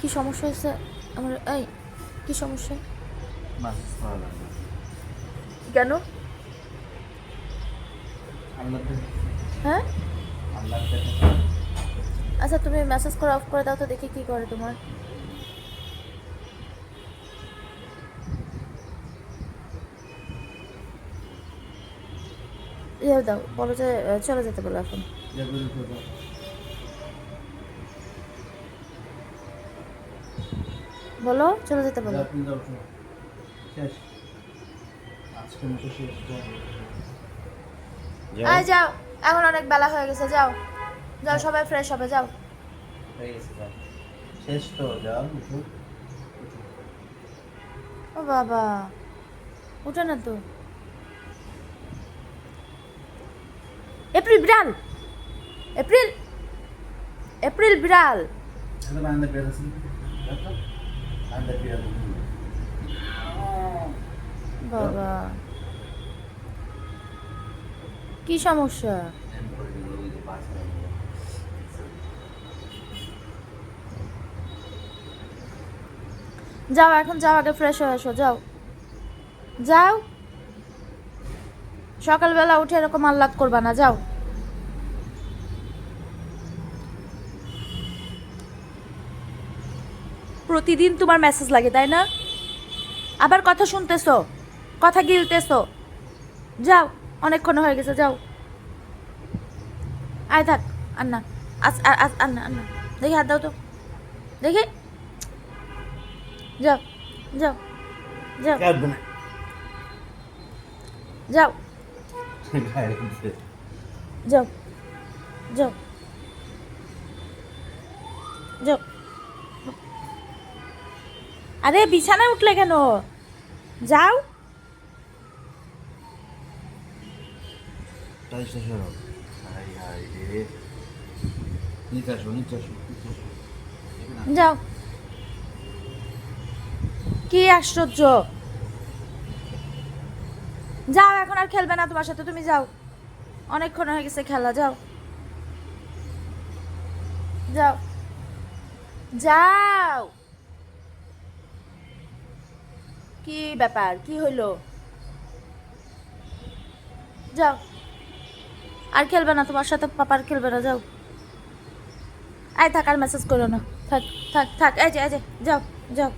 কি সমস্যা হয়েছে? আমার এই কি সমস্যা? কেন? হ্যাঁ? আচ্ছা তুমি মেসেজ করে অফ করে দাও তো দেখি কি করে তোমার। ইয়ে দাও বলো যে চলে যেতে বলো এখন। বলো চলে যেতে বলো। আয় যাও। এখন অনেক বেলা হয়ে গেছে যাও। যাও সবাই ফ্রেশ হবে যাও। যাও। শেষ তো যাও ও বাবা উঠে না তো। এপ্রিল বিড়াল! এপ্রিল! এপ্রিল বিড়াল! বাবা। কি সমস্যা? যাও, এখন যাও, আগে ফ্রেশ হয়ে এসো যাও। যাও। সকালবেলা উঠে এরকম আল্লাদ করবা না, যাও। প্রতিদিন তোমার মেসেজ লাগে তাই না? আবার কথা শুনতেছো কথা গিলতেছো। যাও অনেকক্ষণ হয়ে গেছে যাও। আয় থাক আন্না আস আ- আস আন্না আন্না দেখি হাত দাও তো। দেখি। যাও যাও যাও। যাও। যাও যাও। যাও। আরে বিছানায় উঠলে কেন? যাও। যাও। কি আশ্চর্য। যাও এখন আর খেলবে না তোমার সাথে তুমি যাও। অনেকক্ষণ হয়ে গেছে খেলা যাও। যাও। যাও। কি ব্যাপার? কি হইল? যাও। আর খেলবে না, তোমার সাথে পাপার খেলবে না, যাও। আয় থাক, আর মেসেজ করো না। থাক থাক থাক, এই যে এই যে, যাও যাও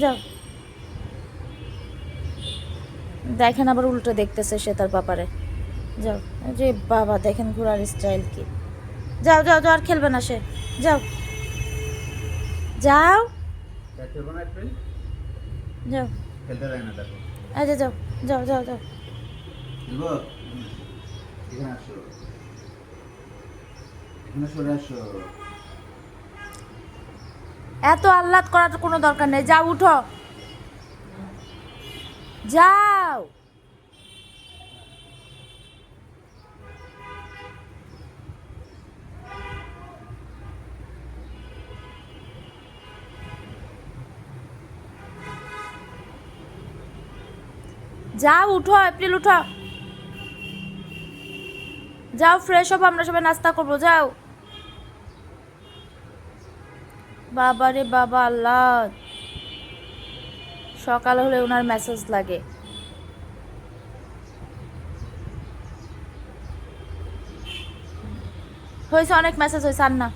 যাও। দেখেন আবার উল্টো দেখতেছে সে তার পাপারে। যাও যে বাবা, দেখেন ঘোরার স্টাইল কি। যাও যাও যাও, আর খেলবে না সে। যাও। যাও দেখতে পাবো না এপ্রিল যাও। খেলতে দেয় না দেখো আচ্ছা যাও যাও যাও যাও। দিব এখানে আসো। এখানে সরে আসো। এত আহ্লাদ করার কোনো দরকার নেই। যাও উঠো। যাও। যাও, উঠো এপ্রিল উঠো। যাও ফ্রেশ হব, আমরা সবাই নাস্তা করব, যাও। বাবা রে বাবা, আল্লাহ। সকাল হলে ওনার মেসেজ লাগে। হয়েছে অনেক মেসেজ হয়েছে আর না